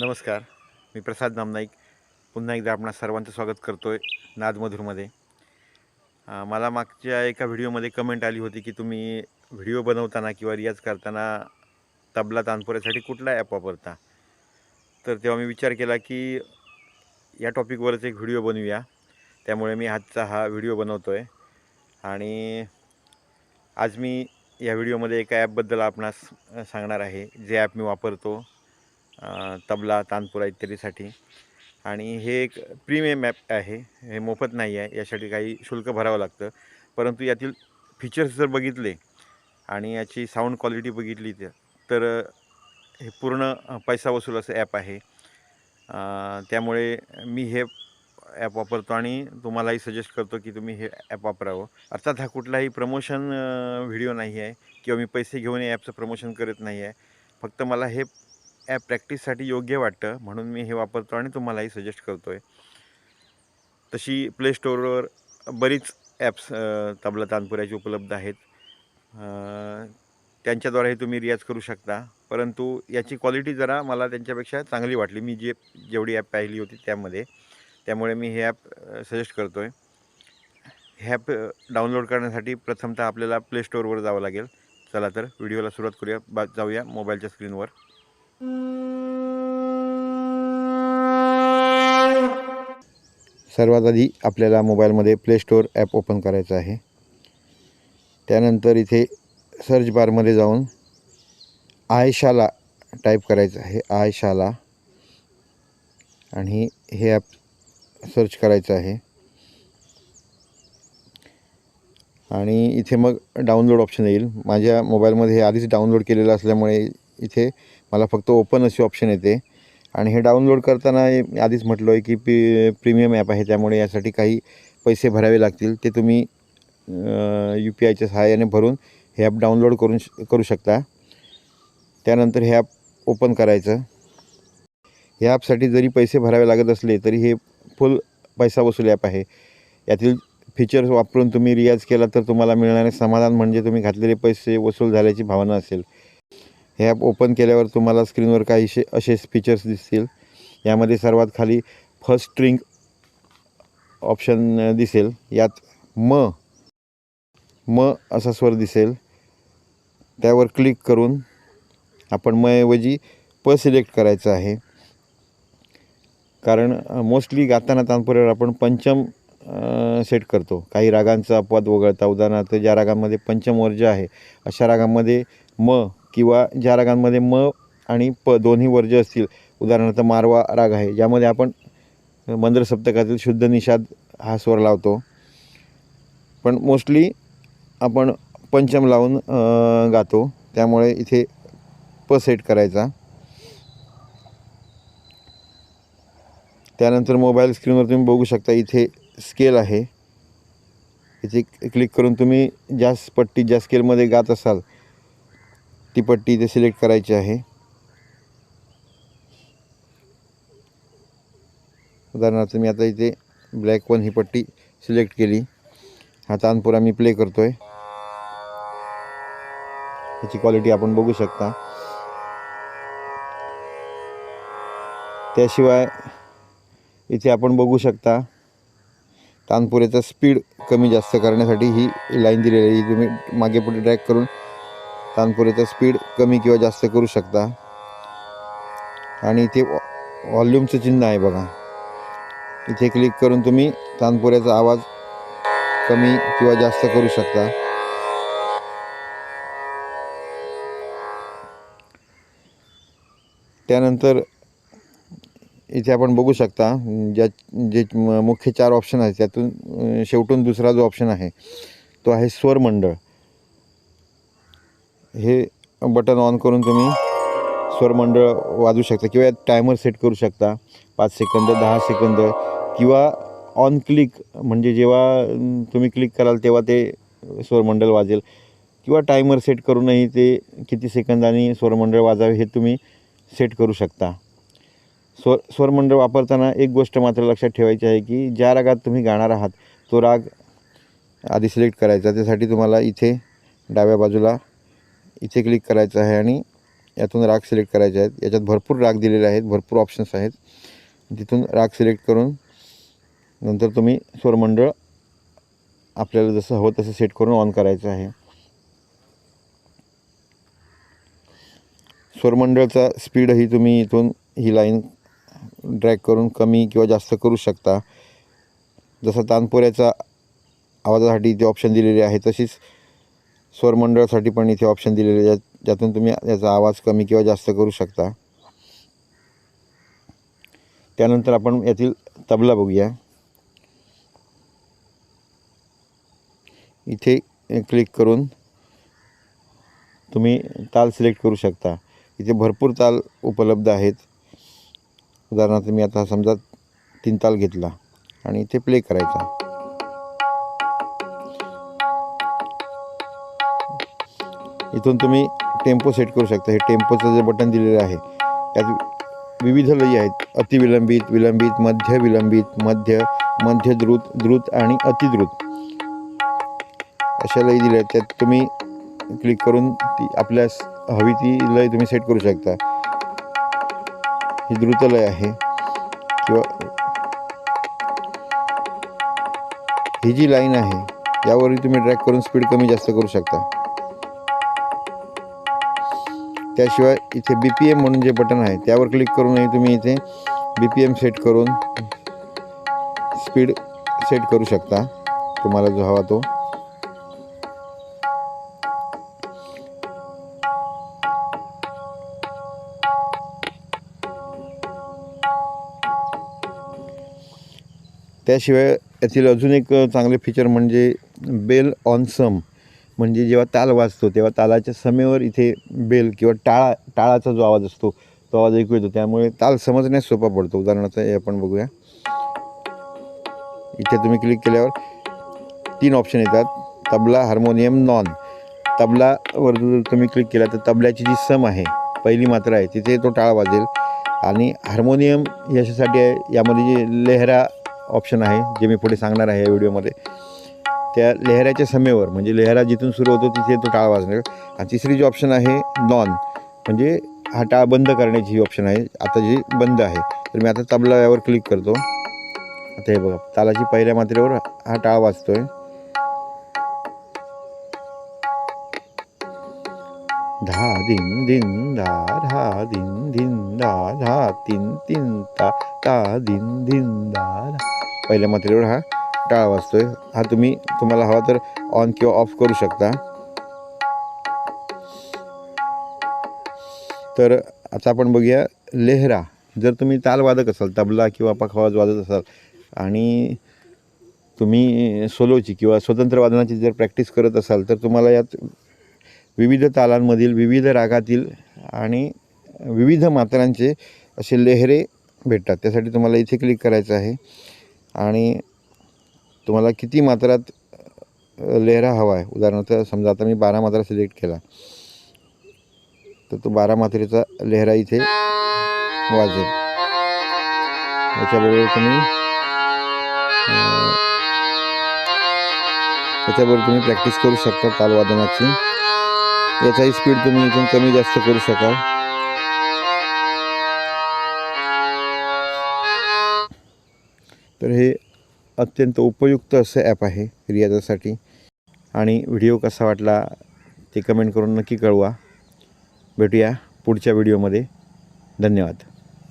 नमस्कार मी प्रसाद नामनाईक. पुन्हा एकदा आपणा सर्वांचं स्वागत करतो आहे नादमधूरमध्ये मला मागच्या एका व्हिडिओमध्ये कमेंट आली होती की तुम्ही व्हिडिओ बनवताना किंवा रियाज करताना तबला तानपुऱ्यासाठी कुठला ॲप वापरता? तर तेव्हा मी विचार केला की या टॉपिकवरच एक व्हिडिओ बनवूया. त्यामुळे मी आजचा हा व्हिडिओ बनवतो आहे आणि आज मी या व्हिडिओमध्ये एका ॲपबद्दल आपणास सांगणार आहे. जे ॲप मी वापरतो तबला तानपुरा इत्यादीसाठी. आणि हे एक प्रीमियम ॲप आहे. हे मोफत नाही आहे. यासाठी काही शुल्क भरावं लागतं. परंतु यातील फीचर्स जर बघितले आणि याची साऊंड क्वालिटी बघितली तर तर हे पूर्ण पैसा वसूल असं ॲप आहे. त्यामुळे मी हे ॲप वापरतो आणि तुम्हालाही सजेस्ट करतो की तुम्ही हे ॲप वापरावं. अर्थात हा कुठलाही प्रमोशन व्हिडिओ नाही आहे किंवा मी पैसे घेऊन या ॲपचं प्रमोशन करत नाही आहे. फक्त मला हे ॲप प्रॅक्टिससाठी योग्य वाटतं म्हणून मी हे वापरतो आणि तुम्हालाही सजेस्ट करतो आहे तशी प्ले स्टोअरवर बरीच ॲप्स तबला तानपुऱ्याची उपलब्ध आहेत. त्यांच्याद्वारेही तुम्ही रियाज करू शकता. परंतु याची क्वालिटी जरा मला त्यांच्यापेक्षा चांगली वाटली. मी जे जेवढी ॲप पाहिली होती त्यामध्ये. त्यामुळे मी हे ॲप सजेस्ट करतो आहे हे ॲप डाउनलोड करण्यासाठी प्रथमतः आपल्याला प्ले स्टोअरवर जावं लागेल. चला तर व्हिडिओला सुरुवात करूया. बा जाऊया मोबाईलच्या स्क्रीनवर सर्वात आधी आपल्याला मोबाईलमध्ये प्ले स्टोअर ॲप ओपन करायचं आहे. त्यानंतर इथे सर्च बारमध्ये जाऊन आयशाला टाईप करायचं आहे. आयशाला. आणि हे ॲप सर्च करायचं आहे. आणि इथे मग डाउनलोड ऑप्शन येईल. माझ्या मोबाईलमध्ये हे आधीच डाउनलोड केलेलं असल्यामुळे इथे. मला फक्त ओपन अशी ऑप्शन येते. आणि हे डाउनलोड करताना आधीच म्हटलो आहे की पी प्रीमियम ॲप आहे. त्यामुळे यासाठी काही पैसे भरावे लागतील. ते तुम्ही यू पी आयच्या सहाय्याने भरून हे ॲप डाउनलोड करून श करू शकता. त्यानंतर हे ॲप ओपन करायचं. ह्या ॲपसाठी जरी पैसे भरावे लागत असले तरी हे फुल पैसा वसूल ॲप आहे. यातील फीचर्स वापरून तुम्ही रियाज केला तर तुम्हाला मिळणारे समाधान म्हणजे तुम्ही घातलेले पैसे वसूल झाल्याची भावना असेल. हे ॲप ओपन केल्यावर तुम्हाला स्क्रीनवर काहीशे असेच फीचर्स दिसतील. यामध्ये सर्वात खाली फर्स्ट स्ट्रिंग ऑप्शन दिसेल. यात म म असा स्वर दिसेल. त्यावर क्लिक करून आपण मऐवजी प सिलेक्ट करायचं आहे. कारण मोस्टली गाताना तानपुऱ्यावर आपण पंचम सेट करतो. काही रागांचा अपवाद वगळता. उदाहरणार्थ ज्या रागांमध्ये पंचम वर्ज आहे अशा रागांमध्ये म किंवा ज्या रागांमध्ये म आणि प दोन्ही वर्ज असतील उदाहरणार्थ मारवा राग आहे ज्यामध्ये आपण मंद्र सप्तकातील शुद्ध निषाद हा स्वर लावतो. पण मोस्टली आपण पंचम लावून गातो. त्यामुळे इथे प सेट करायचा. त्यानंतर मोबाईल स्क्रीनवर तुम्ही बघू शकता इथे स्केल आहे. इथे क्लिक करून तुम्ही ज्या पट्टी ज्या स्केलमध्ये गात असाल ती पट्टी इथे सिलेक्ट करायची आहे. उदाहरणार्थ मी आता इथे ब्लॅक वन ही पट्टी सिलेक्ट केली. हा तानपुरा मी प्ले करतो आहे याची क्वालिटी आपण बघू शकता. त्याशिवाय इथे आपण बघू शकता तानपुऱ्याचा स्पीड कमी जास्त करण्यासाठी ही लाईन दिलेली आहे. तुम्ही मागे पुढे ट्रॅक करून तानपुऱ्याचं स्पीड कमी किंवा जास्त करू शकता. आणि इथे व्हॉल्यूमचं चिन्ह आहे बघा. इथे क्लिक करून तुम्ही तानपुऱ्याचा आवाज कमी किंवा जास्त करू शकता. त्यानंतर इथे आपण बघू शकता ज्या जे म- मुख्य चार ऑप्शन आहेत त्यातून शेवटून दुसरा जो ऑप्शन आहे तो आहे स्वर मंडळ. हे बटन ऑन करून तुम्ही स्वरमंडळ वाजवू शकता किंवा यात टायमर सेट करू शकता. पाच सेकंद दहा सेकंद किंवा ऑन क्लिक म्हणजे जेव्हा तुम्ही क्लिक कराल तेव्हा ते स्वरमंडळ वाजेल. किंवा टायमर सेट करूनही ते किती सेकंदांनी स्वरमंडळ वाजावे हे तुम्ही सेट करू शकता. स्वर स्वरमंडळ वापरताना एक गोष्ट मात्र लक्षात ठेवायची आहे की ज्या रागात तुम्ही गाणार आहात तो राग आधी सिलेक्ट करायचा. त्यासाठी तुम्हाला इथे डाव्या बाजूला इथे क्लिक करायचं आहे आणि यातून राग सिलेक्ट करायचे आहेत. याच्यात भरपूर राग दिलेले आहेत भरपूर ऑप्शन्स आहेत. तिथून राग सिलेक्ट करून नंतर तुम्ही स्वरमंडळ आपल्याला जसं हवं तसं सेट करून ऑन करायचं आहे. स्वरमंडळचा स्पीडही तुम्ही इथून ही लाईन ड्रॅग करून कमी किंवा जास्त करू शकता. जसं तानपुऱ्याचा आवाजासाठी इथे ऑप्शन दिलेले आहे तशीच स्वरमंडळासाठी पण इथे ऑप्शन दिलेले ज्या ज्यातून तुम्ही याचा आवाज कमी किंवा जास्त करू शकता. त्यानंतर आपण यातील तबला बघूया. इथे क्लिक करून तुम्ही ताल सिलेक्ट करू शकता. इथे भरपूर ताल उपलब्ध आहेत. उदाहरणार्थ मी आता समजा तीन ताल घेतला आणि इथे प्ले करायचा. इथून तुम्ही टेम्पो सेट करू शकता. हे टेम्पोचं जे बटन दिलेलं आहे त्यात विविध लयी आहेत. अतिविलंबित विलंबित मध्य विलंबित मध्य मध्य द्रुत द्रुत आणि अतिद्रुत. अशा लयी दिल्या आहेत. त्यात तुम्ही क्लिक करून ती आपल्यास हवी ती लय तुम्ही सेट करू शकता. ही द्रुत लय आहे. किंवा ही जी लाईन आहे यावरही तुम्ही ट्रॅक करून स्पीड कमी जास्त करू शकता. त्याशिवाय इथे बी पी एम म्हणून जे बटन आहे त्यावर क्लिक करूनही तुम्ही इथे बी पी एम सेट करून स्पीड सेट करू शकता. तुम्हाला जो हवा तो. त्याशिवाय यातील अजून एक चांगले फीचर म्हणजे बेल ऑन सम म्हणजे जेव्हा ताल वाजतो तेव्हा तालाच्या समेवर इथे बेल किंवा टाळा टाळाचा जो आवाज असतो तो आवाज ऐकू येतो. त्यामुळे ताल समजण्यास सोपा पडतो. उदाहरणार्थ हे आपण बघूया. इथे तुम्ही क्लिक केल्यावर तीन ऑप्शन येतात. तबला हार्मोनियम नॉन तबलावर जर तुम्ही क्लिक केला तर तबल्याची जी सम आहे पहिली मात्रा आहे तिथे तो टाळा वाजेल. आणि हार्मोनियम याच्यासाठी आहे यामध्ये जे लेहरा ऑप्शन आहे जे मी पुढे सांगणार आहे या व्हिडिओमध्ये त्या लेहऱ्याच्या समेवर म्हणजे लेहरा जिथून सुरू होतो तिथे तो टाळ वाजणार. आणि तिसरी जी ऑप्शन आहे नॉन म्हणजे हा टाळ बंद करण्याची ही ऑप्शन आहे. आता जी बंद आहे तर मी आता तबला यावर क्लिक करतो. आता हे बघा तालाची पहिल्या मात्रेवर हा टाळ वाजतोय. धा दिन दिन धा धा दिन दिन धा धा तीन तीन ता ता दिन दिन धा. पहिल्या मात्रेवर हा टाळा वाजतोय. हा तुम्ही तुम्हाला हवा तर ऑन किंवा ऑफ करू शकता. तर आता आपण बघूया लेहरा. जर तुम्ही तालवादक असाल तबला किंवा पखवाज वाजत असाल आणि तुम्ही सोलोची किंवा स्वतंत्र वादनाची जर प्रॅक्टिस करत असाल तर तुम्हाला यात विविध तालांमधील विविध रागातील आणि विविध मात्रांचे असे लेहरे भेटतात. त्यासाठी तुम्हाला इथे क्लिक करायचं आहे. आणि तुम्हाला किती मात्रात लेहरा हवा आहे? उदाहरणार्थ समजा आता मी बारा मात्रा सिलेक्ट केला. तर तो बारा मात्रेचा लेहरा इथे वाजेल. त्याच्याबरोबर तुम्ही त्याच्याबरोबर तुम्ही प्रॅक्टिस करू शकता तालवादनाची. याचाही स्पीड तुम्ही इथून कमी जास्त करू शकाल. तर हे अत्यंत उपयुक्त असं ॲप आहे रियाजासाठी. आणि व्हिडिओ कसा वाटला ते कमेंट करून नक्की कळवा. भेटूया पुढच्या व्हिडिओमध्ये धन्यवाद.